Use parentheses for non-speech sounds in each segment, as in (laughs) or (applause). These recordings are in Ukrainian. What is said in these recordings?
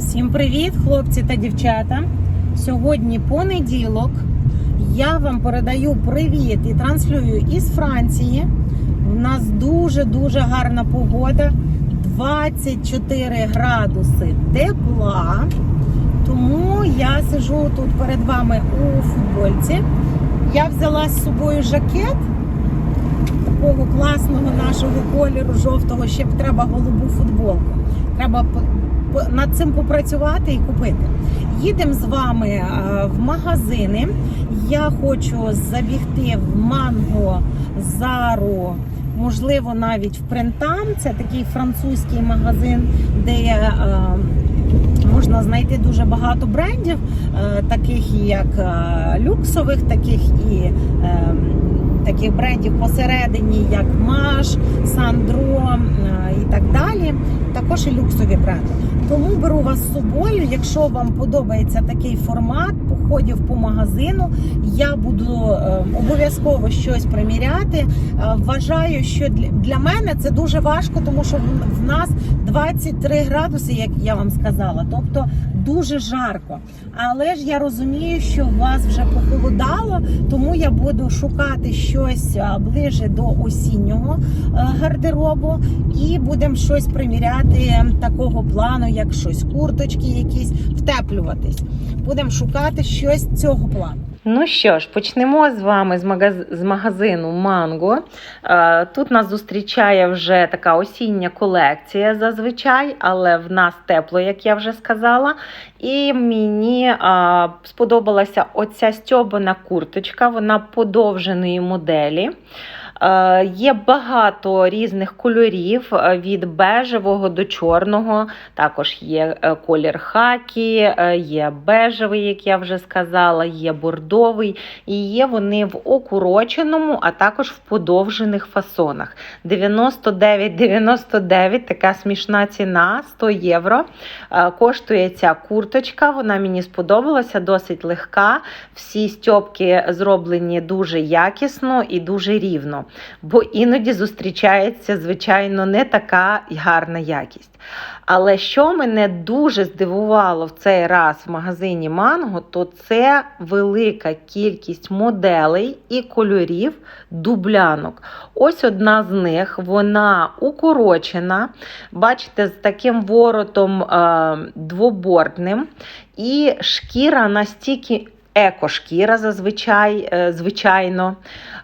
Всім привіт, хлопці та дівчата. Сьогодні понеділок. Я вам передаю привіт і транслюю із Франції. У нас дуже-дуже гарна погода. 24 градуси тепла. Тому я сижу тут перед вами у футбольці. Я взяла з собою жакет такого класного нашого кольору жовтого. Ще б треба голубу футболку. Треба над цим попрацювати і купити. Їдемо з вами е, в магазини. Я хочу забігти в манго, зару, можливо, навіть в принтам. Це такий французький магазин, де е, можна знайти дуже багато брендів, е, таких як люксових, таких і. Таких брендів посередині, як Маш, Сандро і так далі. Також і люксові бренди. Тому беру вас з собою. Якщо вам подобається такий формат походів по магазину, я буду е, обов'язково щось приміряти. Е, Вважаю, що для, мене це дуже важко, тому що в нас 23 градуси, як я вам сказала, тобто дуже жарко. Але ж я розумію, що у вас вже похолодало, тому я буду шукати щось ближе до осіннього е, гардеробу і будемо щось приміряти такого плану, як щось, курточки, якісь втеплюватись. Будемо шукати щось цього плану. Ну що ж, почнемо з вами з, магаз... з магазину Манго. Е, Тут нас зустрічає вже така осіння колекція зазвичай, але в нас тепло, як я вже сказала. І мені е, сподобалася оця стьобана курточка, вона подовженої моделі. Е, Є багато різних кольорів е, від бежевого до чорного. Також є е, колір хакі, є бежевий, як я вже сказала, є бордовий, і є вони в укороченому, а також в подовжених фасонах. 99,99 така смішна ціна 100 євро. Коштує ця курточка. Вона мені сподобалася, досить легка. Всі стьопки зроблені дуже якісно і дуже рівно. Бо іноді зустрічається, звичайно, не така гарна якість. Але що мене дуже здивувало в цей раз в магазині Манго, то це велика кількість моделей і кольорів дублянок. Ось одна з них, вона укорочена, бачите, з таким воротом е, двобортним, і шкіра настільки. Екошкіра зазвичай, е, звичайно,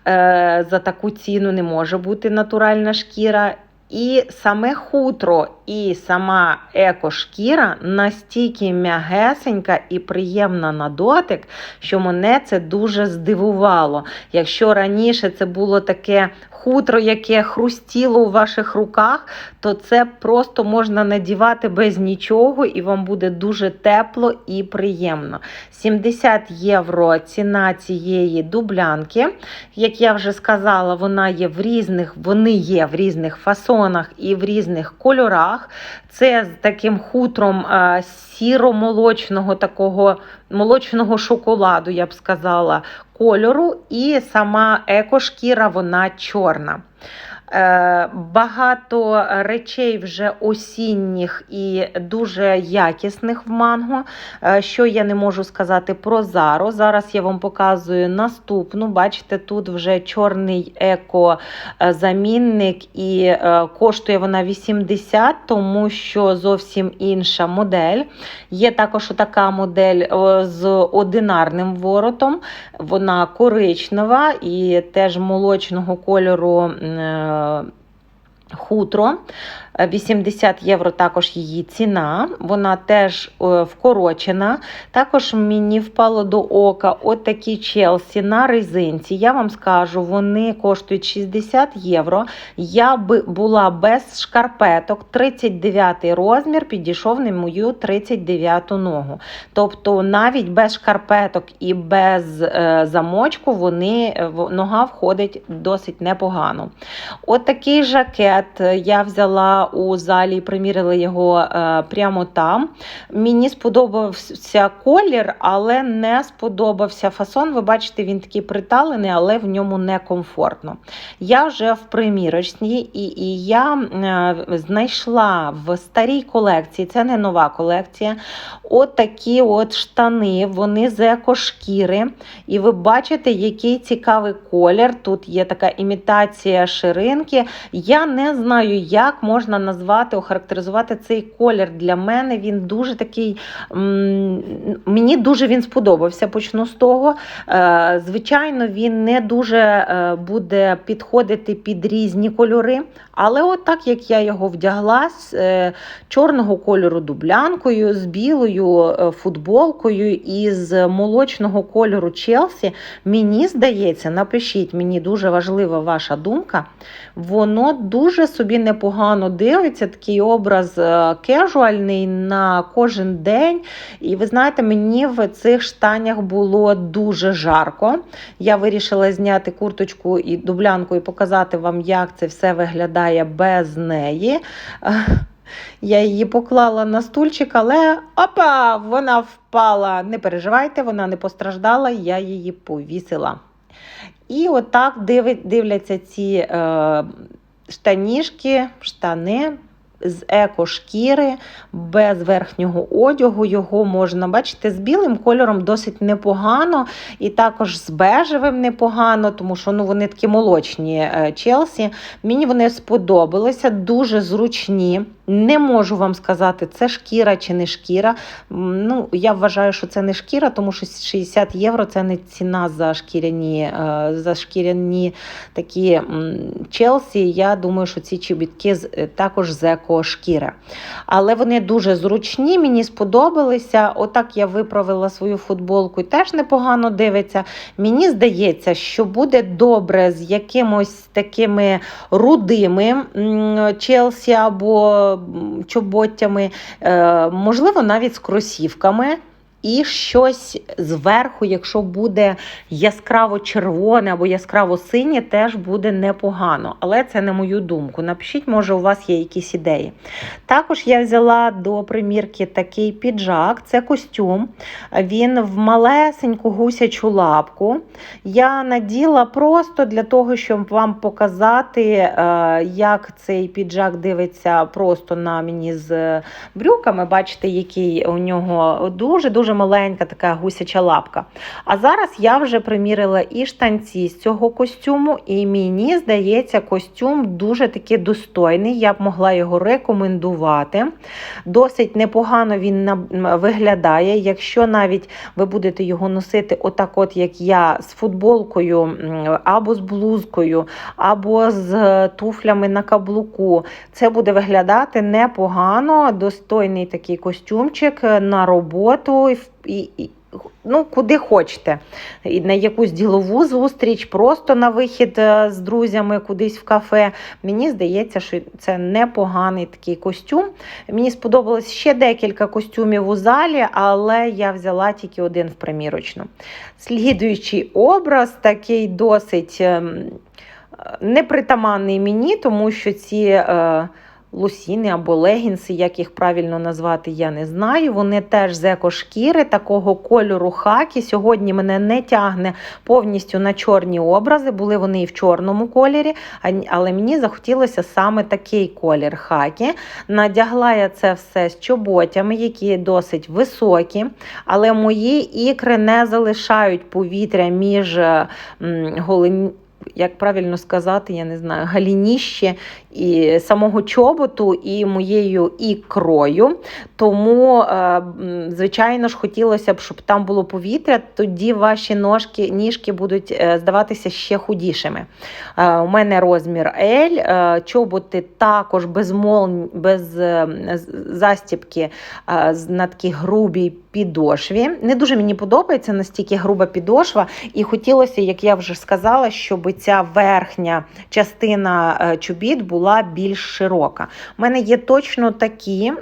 е, за таку ціну не може бути натуральна шкіра. І саме хутро, і сама екошкіра настільки м'ягесенька і приємна на дотик, що мене це дуже здивувало. Якщо раніше це було таке хутро, яке хрустіло у ваших руках, то це просто можна надівати без нічого, і вам буде дуже тепло і приємно. 70 євро ціна цієї дублянки. Як я вже сказала, вона є в різних, вони є в різних фасонах і в різних кольорах. Це з таким хутром сіро-молочного такого молочного шоколаду, я б сказала, кольору, і сама екошкіра вона чорна. Е, Багато речей вже осінніх і дуже якісних в манго. Е, Що я не можу сказати про Зару. Зараз я вам показую наступну. Бачите, тут вже чорний еко-замінник, і е, коштує вона 80, тому що зовсім інша модель. Є також така модель з одинарним воротом. Вона коричнева і теж молочного кольору. Хутро 80 євро також її ціна. Вона теж е, вкорочена. Також мені впало до ока от такі челсі на резинці. Я вам скажу, вони коштують 60 євро. Я би була без шкарпеток. 39 розмір підійшов на мою 39 ногу. Тобто навіть без шкарпеток і без е, замочку вони, е, нога входить досить непогано. От такий жакет я взяла у залі і приміряли його е, прямо там. Мені сподобався колір, але не сподобався фасон. Ви бачите, він такий приталений, але в ньому некомфортно. Я вже в примірочній, і, і я е, знайшла в старій колекції, це не нова колекція. От такі от штани, вони з екошкіри. І ви бачите, який цікавий колір. Тут є така імітація ширинки. Я не знаю, як можна назвати, охарактеризувати цей колір. Для мене він дуже такий. Мені дуже він сподобався. Почну з того. Е, Звичайно, він не дуже е, буде підходити під різні кольори. Але от так як я його вдягла з е, чорного кольору дублянкою, з білою футболкою і з молочного кольору Челсі, мені здається, напишіть, мені дуже важлива ваша думка. Воно дуже собі непогано дивиться, такий образ е, кежуальний на кожен день. І ви знаєте, мені в цих штанях було дуже жарко. Я вирішила зняти курточку і дублянку і показати вам, як це все виглядає без неї. (laughs) Я її поклала на стульчик, але опа, вона впала. Не переживайте, вона не постраждала, я її повісила. І отак дивляться ці е, штанішки, штани з екошкіри, без верхнього одягу. Його можна бачити з білим кольором досить непогано, і також з бежевим непогано, тому що ну, вони такі молочні е, Челсі. Мені вони сподобалися, дуже зручні. Не можу вам сказати, це шкіра чи не шкіра. Ну, я вважаю, що це не шкіра, тому що 60 євро це не ціна за шкіряні, е, за шкіряні такі Челсі. Я думаю, що ці чобітки е, також з екошкіри. Але вони дуже зручні, мені сподобалися. Отак я виправила свою футболку і теж непогано дивиться. Мені здається, що буде добре з якимось такими рудими Челсі або чоботями, е, можливо, навіть з кросівками. І щось зверху, якщо буде яскраво червоне або яскраво синє, теж буде непогано. Але це на мою думку. Напишіть, може, у вас є якісь ідеї. Також я взяла до примірки такий піджак, це костюм. Він в малесеньку гусячу лапку. Я наділа просто для того, щоб вам показати, е, як цей піджак дивиться просто на мені з брюками. Бачите, який у нього дуже-дуже маленька така гусяча лапка. А зараз я вже примірила і штанці з цього костюму, і мені здається, костюм дуже таки достойний. Я б могла його рекомендувати. Досить непогано він виглядає. Якщо навіть ви будете його носити, отак, от як я, з футболкою або з блузкою, або з туфлями на каблуку, це буде виглядати непогано. Достойний такий костюмчик на роботу і, і, ну, куди хочете. І на якусь ділову зустріч, просто на вихід е, з друзями кудись в кафе. Мені здається, що це непоганий такий костюм. Мені сподобалось ще декілька костюмів у залі, але я взяла тільки один в примірочну. Слідуючий образ такий досить ем, непритаманний мені, тому що ці. Е, Лусіни або легінси, як їх правильно назвати, я не знаю. Вони теж з екошкіри, такого кольору хакі. Сьогодні мене не тягне повністю на чорні образи. Були вони і в чорному кольорі, але мені захотілося саме такий колір хакі. Надягла я це все з чоботями, які досить високі, але мої ікри не залишають повітря між м, голені. Як правильно сказати, я не знаю, галініще і самого чоботу і моєю ікрою. Тому, е, звичайно ж, хотілося б, щоб там було повітря, тоді ваші ножки, ніжки будуть е, здаватися ще худішими. Е, У мене розмір L, чоботи також без мол, без е, з- застібки е, з- на такій грубій підошві. Не дуже мені подобається настільки груба підошва, і хотілося, як я вже сказала, щоб ця верхня частина е, чобіт була більш широка. У мене є точно такі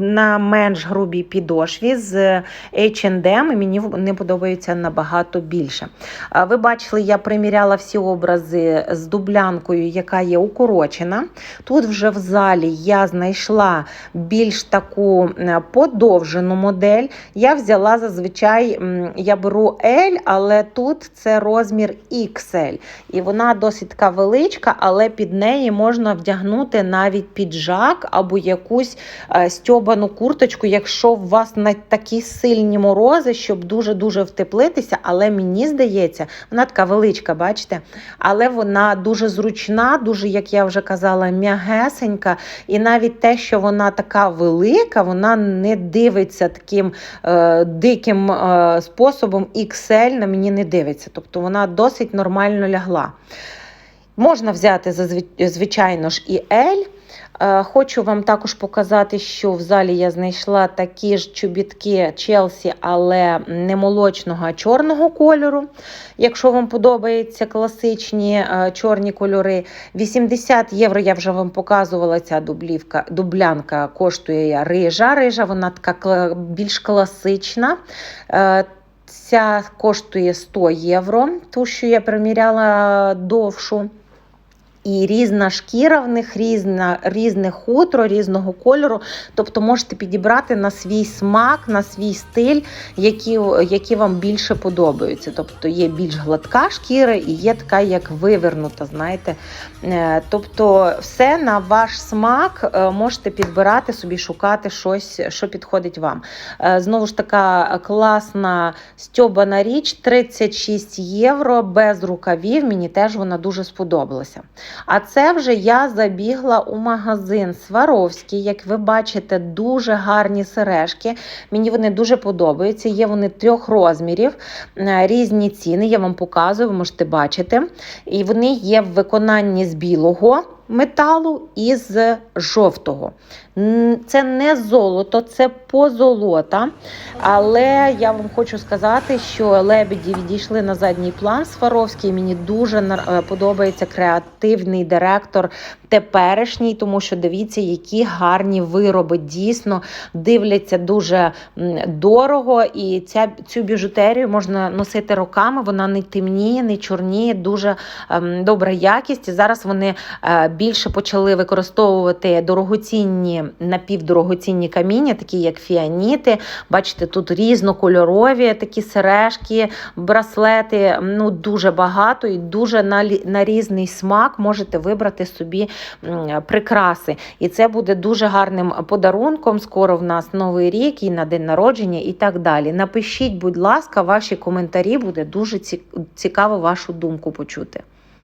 на менш грубій підошві з H&M, і мені вони подобаються набагато більше. Ви бачили, я приміряла всі образи з дублянкою, яка є укорочена. Тут вже в залі я знайшла більш таку подовжену модель. Я взяла зазвичай, я беру L, але тут це розмір XL. І вона досить така величка, але під неї можна вдягнути навіть піджак або якусь е, стьобану курточку, якщо у вас на такі сильні морози, щоб дуже-дуже втеплитися. Але мені здається, вона така величка, бачите? Але вона дуже зручна, дуже, як я вже казала, м'ягесенька. І навіть те, що вона така велика, вона не дивиться таким е, диким е, способом XL на мені не дивиться. Тобто вона досить нормально лягла. Можна взяти звичайно ж і L. Е, Хочу вам також показати, що в залі я знайшла такі ж чобітки Челсі, але не молочного, а чорного кольору. Якщо вам подобаються класичні е, чорні кольори, 80 євро я вже вам показувала. Ця дублівка, дублянка коштує рижа. Рижа вона така більш класична. Е, Ця коштує 100 євро, ту, що я приміряла довшу. І різна шкіра в них, різна, різне хутро, різного кольору. Тобто можете підібрати на свій смак, на свій стиль, які, які вам більше подобаються. Тобто є більш гладка шкіра і є така, як вивернута. знаєте. Е, Тобто, все на ваш смак е, можете підбирати собі, шукати щось, що підходить вам. Е, Знову ж така класна стьобана річ, 36 євро без рукавів. Мені теж вона дуже сподобалася. А це вже я забігла у магазин Сваровський. Як ви бачите, дуже гарні сережки. Мені вони дуже подобаються. Є вони трьох розмірів, е, різні ціни. Я вам показую, ви можете бачити. І вони є в виконанні з білого металу і з жовтого. Це не золото, це позолота. Але я вам хочу сказати, що лебеді відійшли на задній план. Сваровський мені дуже е, подобається креативний директор теперішній, тому що дивіться, які гарні вироби дійсно дивляться дуже дорого. І ця, цю біжутерію можна носити роками. Вона не темніє, не чорніє, дуже ем, добра якість. І зараз вони е, більше почали використовувати дорогоцінні напівдорогоцінні каміння, такі як фіаніти. Бачите, тут різнокольорові такі сережки, браслети. Ну дуже багато і дуже на, на різний смак можете вибрати собі прикраси. І це буде дуже гарним подарунком. Скоро в нас новий рік і на день народження, і так далі. Напишіть, будь ласка, ваші коментарі, буде дуже цікаво вашу думку почути.